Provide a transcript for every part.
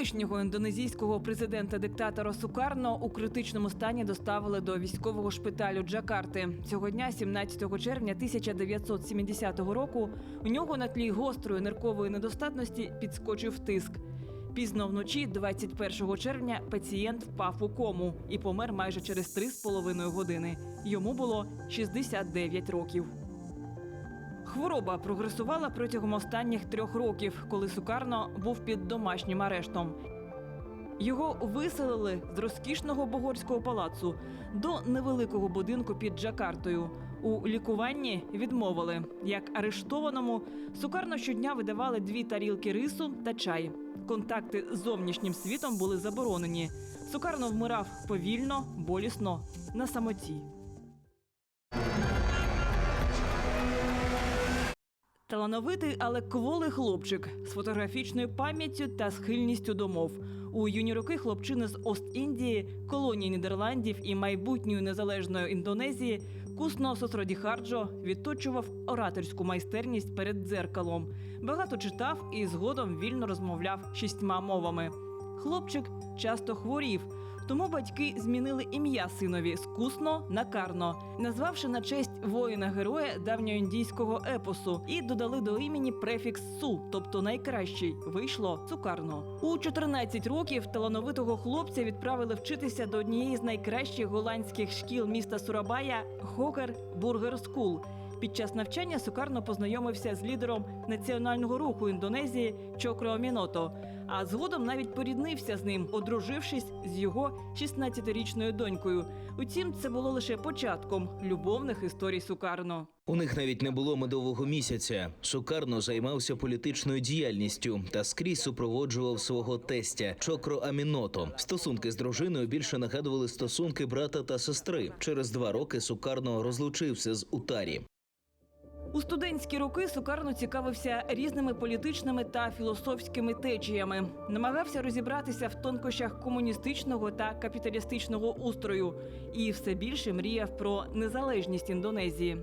Колишнього індонезійського президента-диктатора Сукарно у критичному стані доставили до військового шпиталю Джакарти. Цього дня, 17 червня 1970 року, у нього на тлі гострої ниркової недостатності підскочив тиск. Пізно вночі, 21 червня, пацієнт впав у кому і помер майже через 3,5 години. Йому було 69 років. Хвороба прогресувала протягом останніх трьох років, коли Сукарно був під домашнім арештом. Його виселили з розкішного Богорського палацу до невеликого будинку під Джакартою. У лікуванні відмовили. Як арештованому, Сукарно щодня видавали дві тарілки рису та чай. Контакти з зовнішнім світом були заборонені. Сукарно вмирав повільно, болісно, на самоті. Талановитий, але кволий хлопчик з фотографічною пам'яттю та схильністю до мов. У юні роки хлопчина з Ост-Індії, колонії Нідерландів і майбутньої незалежної Індонезії Кусно Сосродіхарджо відточував ораторську майстерність перед дзеркалом. Багато читав і згодом вільно розмовляв шістьма мовами. Хлопчик часто хворів, тому батьки змінили ім'я синові з Кусно на Карно, назвавши на честь воїна-героя давньоіндійського епосу, і додали до імені префікс су, тобто найкращий. Вийшло цукарно. У 14 років талановитого хлопця відправили вчитися до однієї з найкращих голландських шкіл міста Сурабая Хокер Бургер Скул. Під час навчання Сукарно познайомився з лідером національного руху Індонезії Чокро Міното, а згодом навіть поріднився з ним, одружившись з його 16-річною донькою. Утім, це було лише початком любовних історій Сукарно. У них навіть не було медового місяця. Сукарно займався політичною діяльністю та скрізь супроводжував свого тестя Чокро Аміното. Стосунки з дружиною більше нагадували стосунки брата та сестри. Через два роки Сукарно розлучився з Утарі. У студентські роки Сукарно цікавився різними політичними та філософськими течіями, намагався розібратися в тонкощах комуністичного та капіталістичного устрою і все більше мріяв про незалежність Індонезії.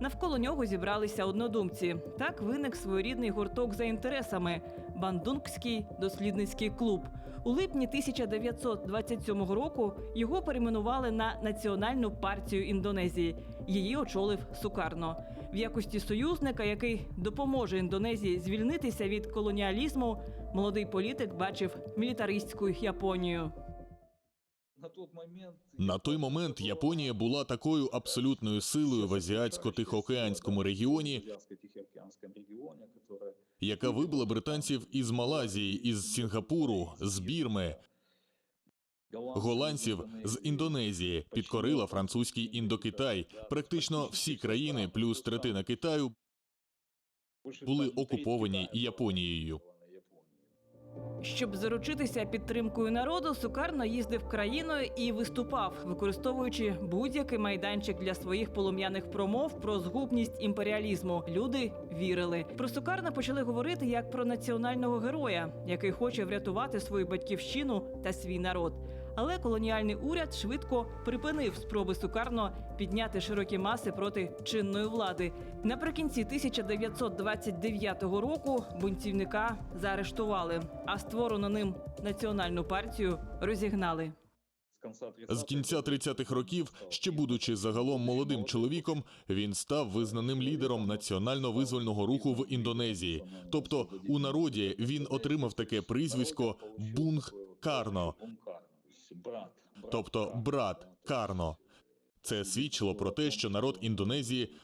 Навколо нього зібралися однодумці. Так виник своєрідний гурток за інтересами Бандунгський дослідницький клуб. У липні 1927 року його перейменували на Національну партію Індонезії. Її очолив Сукарно в якості союзника, який допоможе Індонезії звільнитися від колоніалізму. Молодий політик бачив мілітаристську Японію. На той момент Японія була такою абсолютною силою в азіатсько-тихоокеанському регіоні, яка вибила британців із Малайзії, із Сінгапуру, з Бірми, голландців з Індонезії, підкорила французький індокитай. Практично всі країни, плюс третина Китаю, були окуповані Японією. Щоб заручитися підтримкою народу, Сукарно їздив країною і виступав, використовуючи будь-який майданчик для своїх полум'яних промов про згубність імперіалізму. Люди вірили. Про Сукарно почали говорити як про національного героя, який хоче врятувати свою батьківщину та свій народ. Але колоніальний уряд швидко припинив спроби Сукарно підняти широкі маси проти чинної влади. Наприкінці 1929 року бунтівника заарештували, а створену ним національну партію розігнали. С конца 30-х З кінця 30-х років, ще будучи загалом молодим чоловіком, він став визнаним лідером національно-визвольного руху в Індонезії. Тобто у народі він отримав таке прізвисько Бунг Карно, брат, тобто брат Карно. Це свідчило про те, що народ Індонезії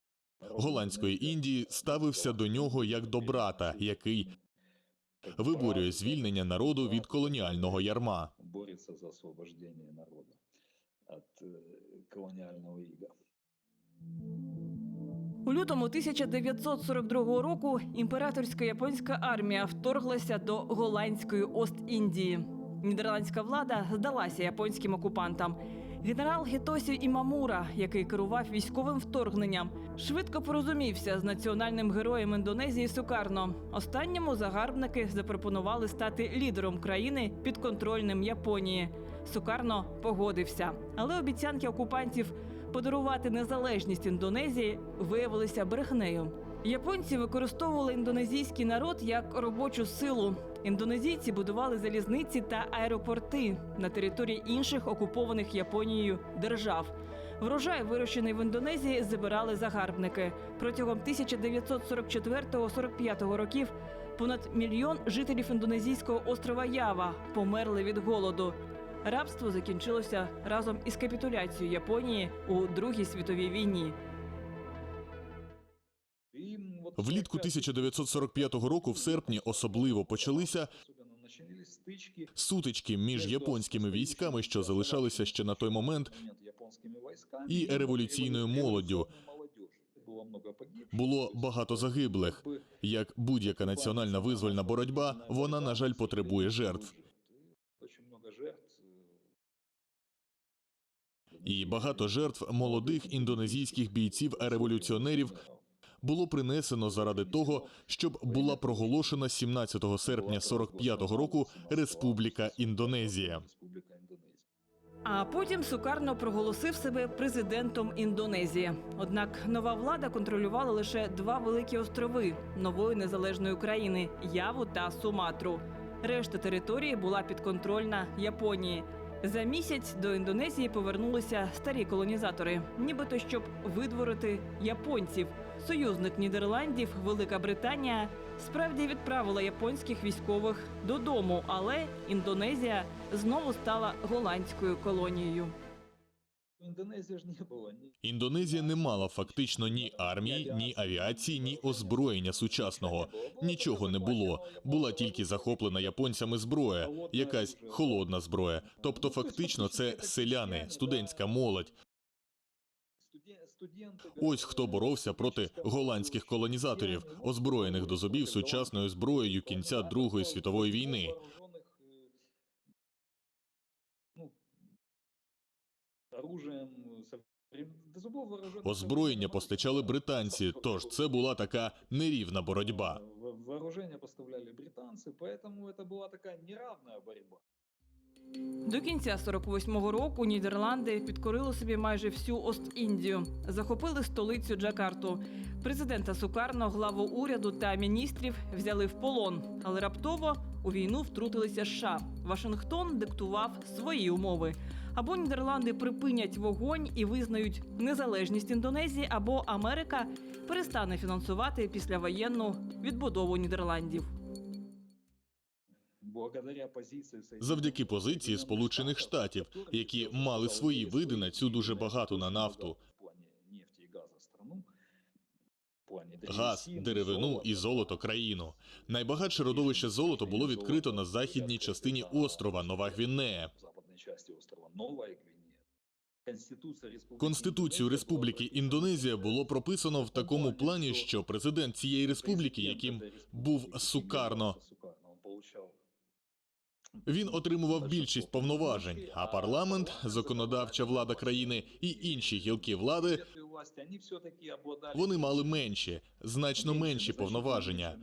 голландської Індії ставився до нього як до брата, який виборює звільнення народу від колоніального ярма. борется за освобождение народа от э, колониального ига. У лютому 1942 року імператорська японська армія вторглася до голландської Ост-Індії. Нідерландська влада здалася японським окупантам. Генерал Гітосі Імамура, який керував військовим вторгненням, швидко порозумівся з національним героєм Індонезії Сукарно. Останньому загарбники запропонували стати лідером країни підконтрольним Японії. Сукарно погодився, але обіцянки окупантів подарувати незалежність Індонезії виявилися брехнею. Японці використовували індонезійський народ як робочу силу. Індонезійці будували залізниці та аеропорти на території інших окупованих Японією держав. Врожай, вирощений в Індонезії, забирали загарбники. Протягом 1944-45 років понад мільйон жителів індонезійського острова Ява померли від голоду. Рабство закінчилося разом із капітуляцією Японії у Другій світовій війні. Влітку 1945 року, в серпні, особливо почалися сутички між японськими військами, що залишалися ще на той момент, і революційною молоддю. Було багато загиблих. Як будь-яка національна визвольна боротьба, вона, на жаль, потребує жертв. І багато жертв молодих індонезійських бійців-революціонерів було принесено заради того, щоб була проголошена 17 серпня 45-го року Республіка Індонезія. А потім Сукарно проголосив себе президентом Індонезії. Однак нова влада контролювала лише два великі острови нової незалежної країни Яву та Суматру. Решта території була підконтрольна Японії. За місяць до Індонезії повернулися старі колонізатори, нібито щоб видворити японців. Союзник Нідерландів, Велика Британія, справді відправила японських військових додому, але Індонезія знову стала голландською колонією. Індонезія ж не було ні Індонезія не мала фактично ні армії, ні авіації, ні озброєння сучасного. Нічого не було. Була тільки захоплена японцями зброя, якась холодна зброя. Тобто, фактично, це селяни, студентська молодь. Студен- студенти Ось хто боровся проти голландських колонізаторів, озброєних до зубів сучасною зброєю кінця Другої світової війни. Вооружених, е, ну, оружием соврем- до зубов вооружених Озброєння современного постачали оружия. британці, тож це була така нерівна боротьба. Во- Вооружение поставляли британцы, поэтому это была такая неравная борьба. До кінця 48-го року Нідерланди підкорили собі майже всю Ост-Індію, захопили столицю Джакарту. Президента Сукарно, главу уряду та міністрів взяли в полон, але раптово у війну втрутилися США. Вашингтон диктував свої умови. Або Нідерланди припинять вогонь і визнають незалежність Індонезії, або Америка перестане фінансувати післявоєнну відбудову Нідерландів Благодаря позиции Соединенных Завдяки позиції Сполучених Штатів, які мали свої види на цю дуже багату на нафту, в плане нефти и газа страну, в плане газ, древесины, деревину і золото країну. Найбагатше родовище золото було відкрито на західній частині острова Нова Гвінея. в западной части острова Новая Гвинея. Конституция Республики Конституцію Индонезия Республіки была Індонезія було прописано в такому плані, що президент цієї республіки, яким був Сукарно, Сукарно, он получал він отримував більшість повноважень, а парламент, законодавча влада країни і інші гілки влади вони мали менші, значно менші повноваження.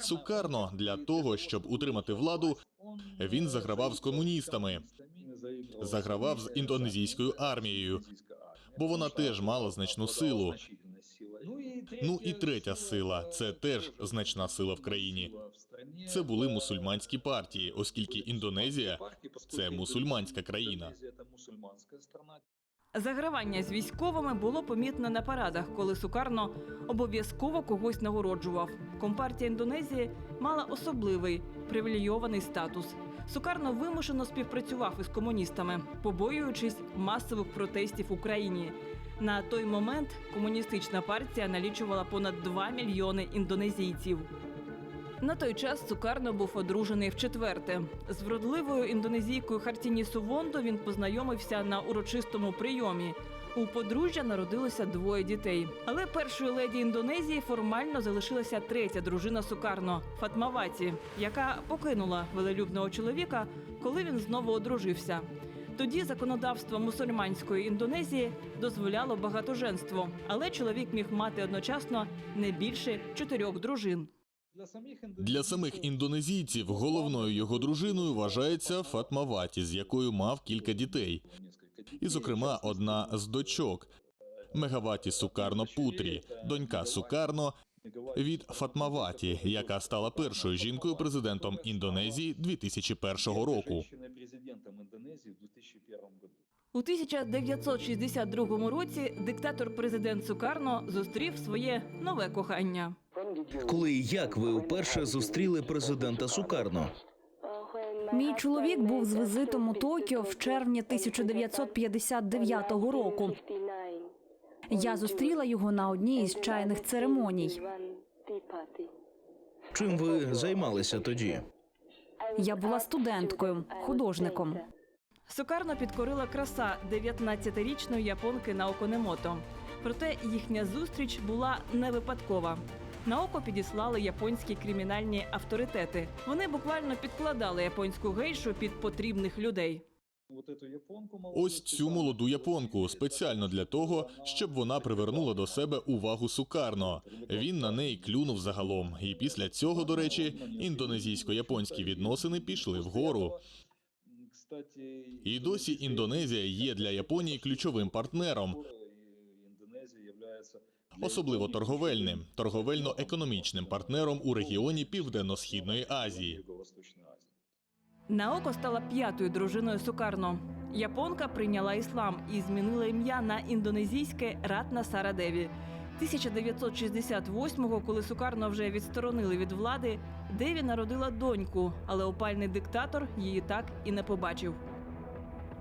Сукарно, для того, щоб утримати владу, він загравав з комуністами, загравав з індонезійською армією, бо вона теж мала значну силу. Ну і третя сила це теж значна сила в країні. Це були мусульманські партії, оскільки Індонезія це мусульманська країна. Загравання з військовими було помітно на парадах, коли Сукарно обов'язково когось нагороджував. Компартія Індонезії мала особливий привілейований статус. Сукарно вимушено співпрацював із комуністами, побоюючись масових протестів в Україні. На той момент комуністична партія налічувала понад 2 мільйони індонезійців. На той час Сукарно був одружений вчетверте. З вродливою індонезійкою Хартіні Сувондо він познайомився на урочистому прийомі. У подружжя народилося двоє дітей. Але першою леді Індонезії формально залишилася третя дружина Сукарно Фатмаваті, яка покинула велелюбного чоловіка, коли він знову одружився. Тоді законодавство мусульманської Індонезії дозволяло багатоженство, але чоловік міг мати одночасно не більше чотирьох дружин. Для самих індонезійців головною його дружиною вважається Фатмаваті, з якою мав кілька дітей. І, зокрема, одна з дочок Мегаваті Сукарно Путрі, донька Сукарно від Фатмаваті, яка стала першою жінкою президентом Індонезії 2001 року. Женщиной-президентом Индонезии в 2001 году. У 1962 році диктатор-президент Сукарно зустрів своє нове кохання. Коли і як ви вперше зустріли президента Сукарно? Мій чоловік був з візитом у Токіо в червні 1959 року. Я зустріла його на одній із чайних церемоній. Чим ви займалися тоді? Я була студенткою, художником. Сукарно підкорила краса 19-річної японки Наоко Немото. Проте їхня зустріч була не випадкова. Наоко підіслали японські кримінальні авторитети. Вони буквально підкладали японську гейшу під потрібних людей. Ось цю молоду японку спеціально для того, щоб вона привернула до себе увагу Сукарно. Він на неї клюнув загалом, і після цього, до речі, індонезійсько-японські відносини пішли вгору. І досі Індонезія є для Японії ключовим партнером, особливо торговельним, торговельно-економічним партнером у регіоні Південно-східної Азії. Наоко стала п'ятою дружиною Сукарно. Японка прийняла іслам і змінила ім'я на індонезійське Ратна Сарадеві. 1968-го, коли Сукарно вже відсторонили від влади, Деві народила доньку, але опальний диктатор її так і не побачив.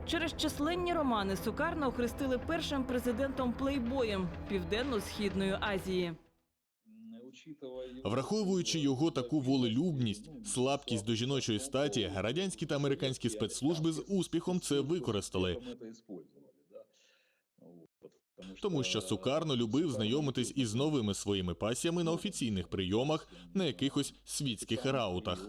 Через численні романи Сукарно охрестили першим президентом плейбоєм Південно-східної Азії. М, учитывая его- Враховуючи його таку волелюбність, слабкість до жіночої статі, радянські та американські спецслужби з успіхом це використали. Мы это использовали, да. Вот, потому Тому що Сукарно любив знайомитись із новими своїми пасіями на офіційних прийомах, на якихось світських раутах.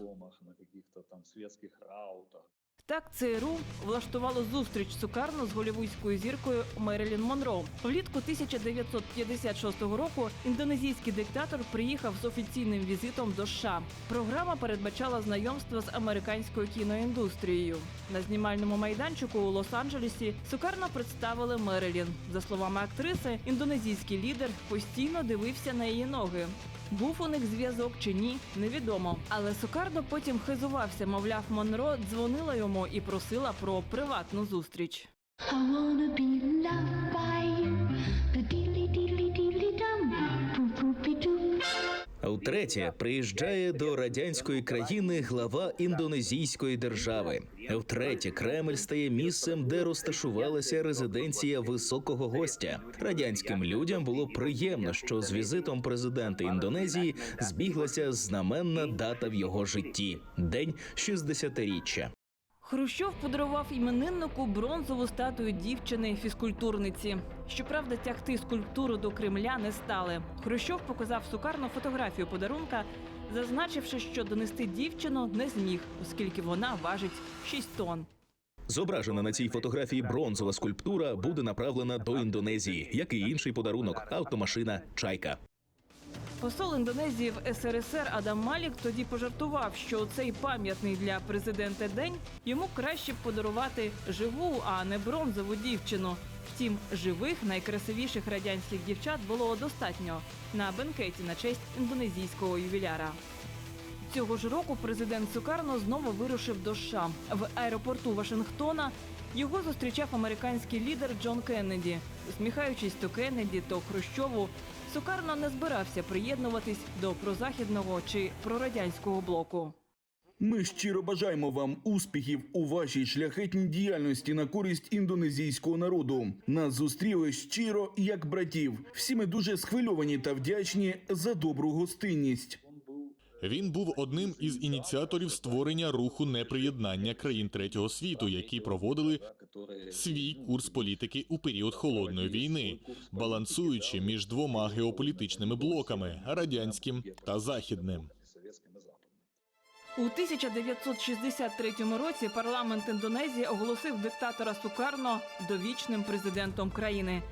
Так ЦРУ влаштувало зустріч Сукарно з голівудською зіркою Мерилін Монро. Влітку 1956 року індонезійський диктатор приїхав з офіційним візитом до США. Програма передбачала знайомство з американською кіноіндустрією. На знімальному майданчику у Лос-Анджелесі Сукарно представили Мерилін. За словами актриси, індонезійський лідер постійно дивився на її ноги. Був у них зв'язок чи ні, невідомо. Але Сокардо потім хизувався, мовляв, Монро дзвонила йому і просила про приватну зустріч. I wanna be loved by Втретє, приїжджає до радянської країни глава індонезійської держави. Втретє, Кремль стає місцем, де розташувалася резиденція високого гостя. Радянським людям було приємно, що з візитом президента Індонезії збіглася знаменна дата в його житті день 60-річчя. Хрущов подарував імениннику бронзову статую дівчини-фізкультурниці. Щоправда, тягти скульптуру до Кремля не стали. Хрущов показав Сукарно фотографію подарунка, зазначивши, що донести дівчину не зміг, оскільки вона важить 6 тонн. Зображена на цій фотографії бронзова скульптура буде направлена до Індонезії, як і інший подарунок автомашина Чайка. Посол Індонезії в СРСР Адам Малік тоді пожартував, що цей пам'ятний для президента день йому краще подарувати живу, а не бронзову дівчину. Втім, живих найкрасивіших радянських дівчат було достатньо на бенкеті на честь індонезійського ювіляра. Цього ж року президент Сукарно знову вирушив до США. В аеропорту Вашингтона його зустрічав американський лідер Джон Кеннеді. Усміхаючись то Кеннеді, то Хрущову, Сукарно не збирався приєднуватись до прозахідного чи прорадянського блоку. Ми щиро бажаємо вам успіхів у вашій шляхетній діяльності на користь індонезійського народу. Нас зустріли щиро як братів. Всі ми дуже схвильовані та вдячні за добру гостинність. Він був одним із ініціаторів створення руху неприєднання країн третього світу, які проводили свій курс політики у період холодної війни, балансуючи між двома геополітичними блоками радянським та західним. западным. У 1963 році парламент Індонезії оголосив диктатора Сукарно довічним президентом країни.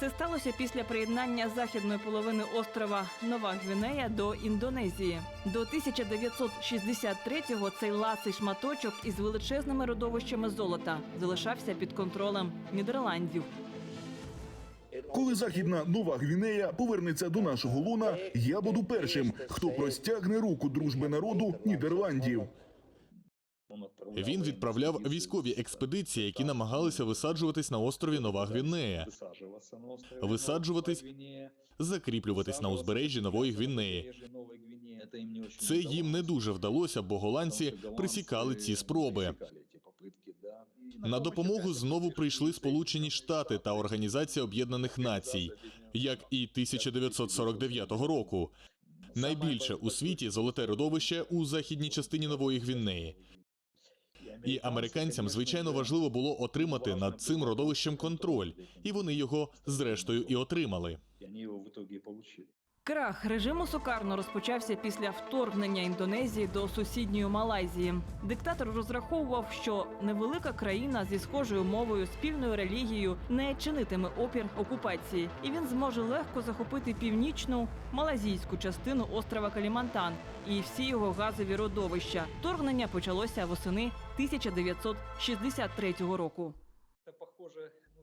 Це сталося після приєднання західної половини острова Нова Гвінея до Індонезії. До 1963-го цей ласий шматочок із величезними родовищами золота залишався під контролем Нідерландів. Коли західна Нова Гвінея повернеться до нашого луна, я буду першим, хто простягне руку дружби народу Нідерландів. Він відправляв військові експедиції, які намагалися висаджуватись на острові Нова Гвінея, висаджуватись, закріплюватись на узбережжі Нової Гвінеї. Це їм не дуже вдалося, бо голландці присікали ці спроби. На допомогу знову прийшли Сполучені Штати та Організація Об'єднаних Націй, як і 1949 року. Найбільше у світі золоте родовище у західній частині Нової Гвінеї. І американцям, звичайно, важливо було отримати над цим родовищем контроль, і вони його зрештою і отримали. Крах режиму Сукарно розпочався після вторгнення Індонезії до сусідньої Малайзії. Диктатор розраховував, що невелика країна зі схожою мовою, спільною релігією не чинитиме опір окупації, і він зможе легко захопити північну малазійську частину острова Калімантан і всі його газові родовища. Вторгнення почалося восени 1963 року.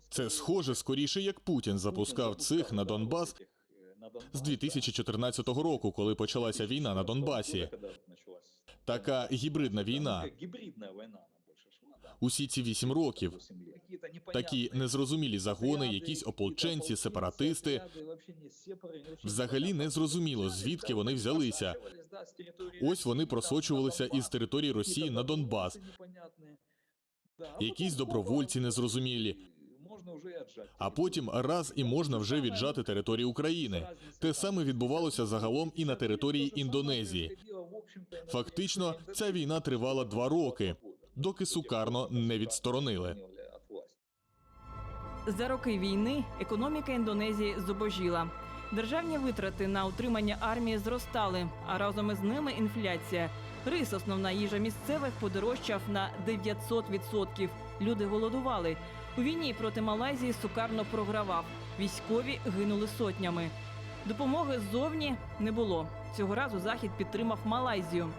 Це схоже скоріше, як Путін запускав цих на Донбас з 2014 року, коли почалася війна на Донбасі. Така гібридна війна. Усі ці вісім років такі незрозумілі загони, якісь ополченці, сепаратисти. Взагалі не зрозуміло, звідки вони взялися. Ось вони просочувалися із території Росії на Донбас. Якісь добровольці незрозумілі. А потім раз і можна вже віджати територію України. Те саме відбувалося загалом і на території Індонезії. Фактично, ця війна тривала два роки, доки Сукарно не відсторонили. За роки війни економіка Індонезії зубожіла. Державні витрати на утримання армії зростали, а разом із ними інфляція. Рис, основна їжа місцевих, подорожчав на 900%. Люди голодували. У війні проти Малайзії Сукарно програвав. Військові гинули сотнями. Допомоги ззовні не було. Цього разу Захід підтримав Малайзію.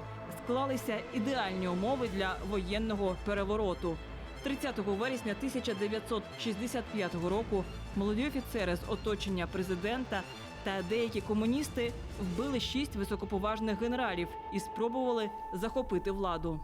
Склалися ідеальні умови для воєнного перевороту. 30 вересня 1965 року молоді офіцери з оточення президента та деякі комуністи вбили шість високоповажних генералів і спробували захопити владу.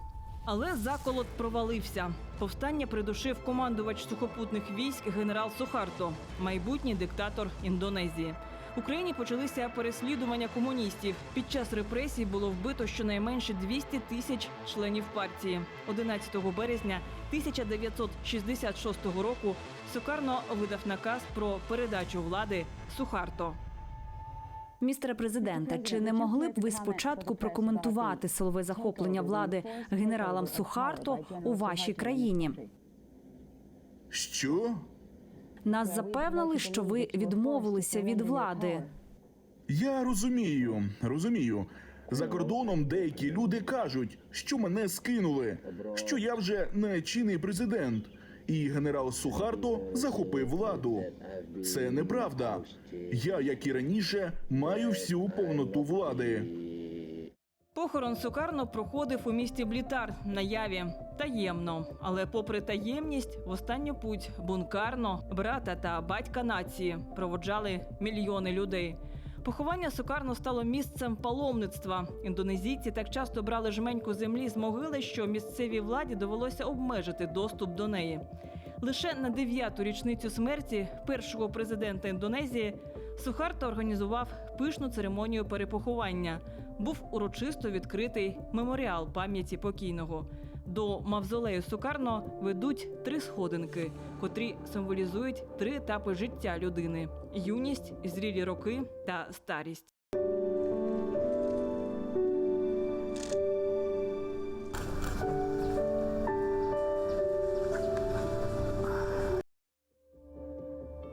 Але заколот провалився. Повстання придушив командувач сухопутних військ генерал Сухарто, майбутній диктатор Індонезії. В Україні почалися переслідування комуністів. Під час репресій було вбито щонайменше 200 тисяч членів партії. 11 березня 1966 року Сукарно видав наказ про передачу влади Сухарто. Містере президенте, чи не могли б ви спочатку прокоментувати силове захоплення влади генералом Сухарто у вашій країні? Що? Нас запевнили, що ви відмовилися від влади. Я розумію, розумію. За кордоном деякі люди кажуть, що мене скинули, що я вже не чинний президент, і генерал Сухарто захопив владу. Це неправда. Я, як і раніше, маю всю повноту влади. Похорон Сукарно проходив у місті Блітар на яві таємно. Але, попри таємність, в останню путь бункарно брата та батька нації проводжали мільйони людей. Поховання Сукарно стало місцем паломництва. Індонезійці так часто брали жменьку землі з могили, що місцевій владі довелося обмежити доступ до неї. Лише на дев'яту річницю смерті першого президента Індонезії Сухарто організував пишну церемонію перепоховання. Був урочисто відкритий меморіал пам'яті покійного. До мавзолею Сукарно ведуть три сходинки, котрі символізують три етапи життя людини: юність, зрілі роки та старість.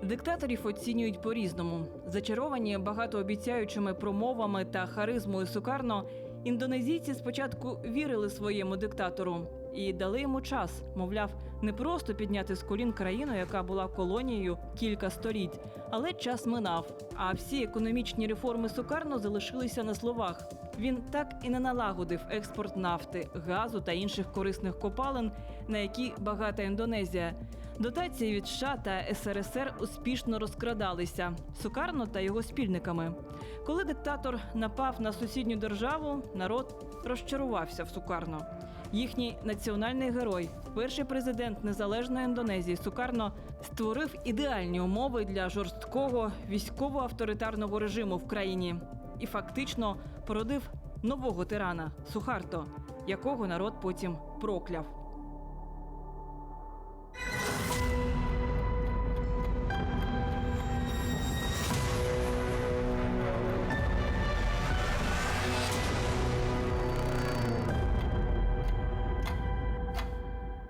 Диктаторів оцінюють по-різному. Зачаровані багатообіцяючими промовами та харизмою Сукарно, індонезійці спочатку вірили своєму диктатору. і дали йому час, мовляв, не просто підняти з колін країну, яка була колонією кілька століть, але час минав. А всі економічні реформи Сукарно залишилися на словах. Він так і не налагодив експорт нафти, газу та інших корисних копалин, на які багата Індонезія. Дотації від США та СРСР успішно розкрадалися Сукарно та його спільниками. Коли диктатор напав на сусідню державу, народ розчарувався в Сукарно. Їхній національний герой, перший президент незалежної Індонезії Сукарно, створив ідеальні умови для жорсткого військово-авторитарного режиму в країні і фактично породив нового тирана Сухарто, якого народ потім прокляв.